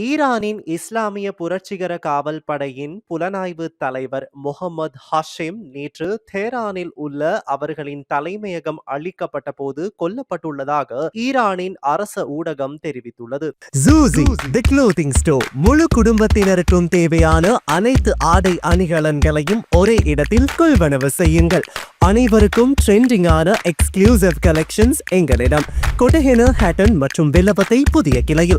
ஈரானின் இஸ்லாமிய புரட்சிகர காவல் படையின் புலனாய்வு தலைவர் முகமது ஹஷிம் நேற்று தேரானில் உள்ள அவர்களின் தலைமையகம் அளிக்கப்பட்ட போது கொல்லப்பட்டுள்ளதாக ஈரானின் அரச ஊடகம் தெரிவித்துள்ளது. ஜூசி தி ஸ்டோர் முழு குடும்பத்தினருக்கும் தேவையான அனைத்து ஆடை அணிகலன்களையும் ஒரே இடத்தில் கொள்வனவு செய்யுங்கள். அனைவருக்கும் ட்ரெண்டிங்கான எக்ஸ்க்ளூசிவ் கலெக்ஷன்ஸ் எங்களிடம். கொட்டஹென ஹேட்டன் மற்றும் வில்லபத்தை புதிய கிளையில்.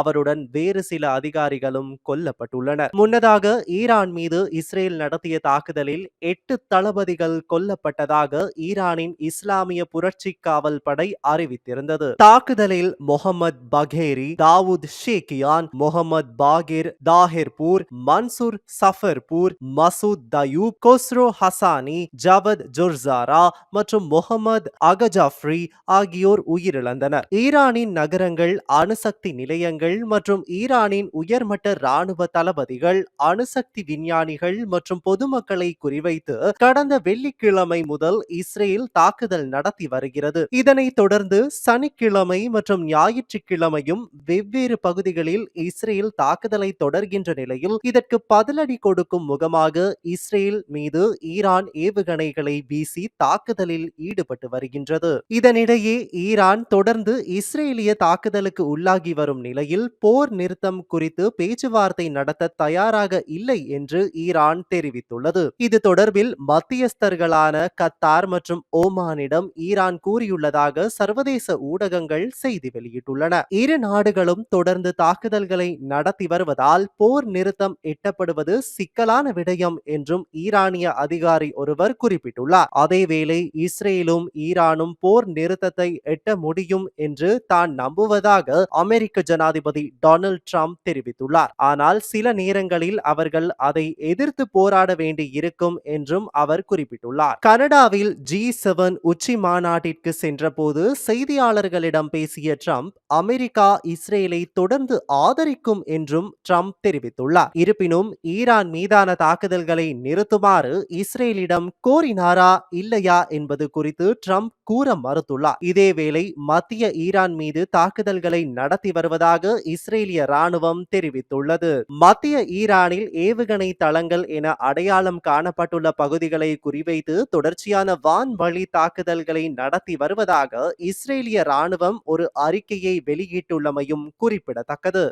அவருடன் வேறு சில அதிகாரிகளும் கொல்லப்பட்டுள்ளனர். முன்னதாக ஈரான் மீது இஸ்ரேல் நடத்திய தாக்குதலில் எட்டு தளபதிகள் கொல்லப்பட்டதாக ஈரானின் இஸ்லாமிய புரட்சி காவல் படை அறிவித்திருந்தது. தாக்குதலில் Mohammad Bagheri Dawood Sheikhian Mohammad Bagher Taherpour Mansour Zafarpour Masoud Tayeb Khosrow Hasani Javad Jorsara மற்றும் முகமது அகஜாஃப்ரி ஆகியோர் உயிரிழந்தனர். ஈரானின் நகரங்கள் அணுசக்தி நிலையங்கள் மற்றும் ஈரானின் உயர்மட்ட ராணுவ தளபதிகள் அணுசக்தி விஞ்ஞானிகள் மற்றும் பொதுமக்களை குறிவைத்து கடந்த வெள்ளிக்கிழமை முதல் இஸ்ரேல் தாக்குதல் நடத்தி வருகிறது. இதனைத் தொடர்ந்து சனிக்கிழமை மற்றும் ஞாயிற்றுக்கிழமையும் வெவ்வேறு பகுதிகளில் இஸ்ரேல் தாக்குதலை தொடர்கின்ற நிலையில் இதற்கு பதிலடி கொடுக்கும் முகமாக இஸ்ரேல் மீது ஈரான் ஏவுகணைகளை வீசி தாக்குதலில் ஈடுபட்டு வருகின்றது. இதனிடையே ஈரான் தொடர்ந்து இஸ்ரேலிய தாக்குதலுக்கு உள்ளாகி வரும் நிலையில் போர் நிறுத்தம் குறித்து பேச்சுவார்த்தை நடத்த தயாராக இல்லை என்று ஈரான் தெரிவித்துள்ளது. இது தொடர்பில் மத்தியஸ்தர்களான கத்தார் மற்றும் ஓமானிடம் ஈரான் கூறியுள்ளதாக சர்வதேச ஊடகங்கள் செய்தி வெளியிட்டுள்ளன. இரு நாடுகளும் தொடர்ந்து தாக்குதல்களை நடத்தி வருவதால் போர் நிறுத்தம் எட்டப்படுவது சிக்கலான விடயம் என்றும் ஈரானிய அதிகாரி ஒருவர் குறிப்பிட்டுள்ளார். அதேவேளை இஸ்ரேலும் ஈரானும் போர் நிறுத்தத்தை எட்ட முடியும் என்று தான் நம்புவதாக அமெரிக்க ஜனாதிபதி ஜனாதிபதி டொனால்ட் ட்ரம்ப் தெரிவித்துள்ளார். ஆனால் சில நேரங்களில் அவர்கள் அதை எதிர்த்து போராட வேண்டி இருக்கும் என்றும் அவர் குறிப்பிட்டுள்ளார். கனடாவில் ஜி செவன் உச்சி மாநாட்டிற்கு சென்றபோது செய்தியாளர்களிடம் பேசிய ட்ரம்ப் அமெரிக்கா இஸ்ரேலை தொடர்ந்து ஆதரிக்கும் என்றும் ட்ரம்ப் தெரிவித்துள்ளார். இருப்பினும் ஈரான் மீதான தாக்குதல்களை நிறுத்துமாறு இஸ்ரேலிடம் கோரினாரா இல்லையா என்பது குறித்து ட்ரம்ப் கூற மறுத்துள்ளார். இதேவேளை மத்திய ஈரான் மீது தாக்குதல்களை நடத்தி வருவதாக இஸ்ரேலிய ராணுவம் தெரிவித்துள்ளது. மத்திய ஈரானில் ஏவுகணை தளங்கள் என அடையாளம் காணப்பட்டுள்ள பகுதிகளை குறிவைத்து தொடர்ச்சியான வான்வழி தாக்குதல்களை நடத்தி வருவதாக இஸ்ரேலிய ராணுவம் ஒரு அறிக்கையை வெளியிட்டுள்ளமையும் குறிப்பிடத்தக்கது.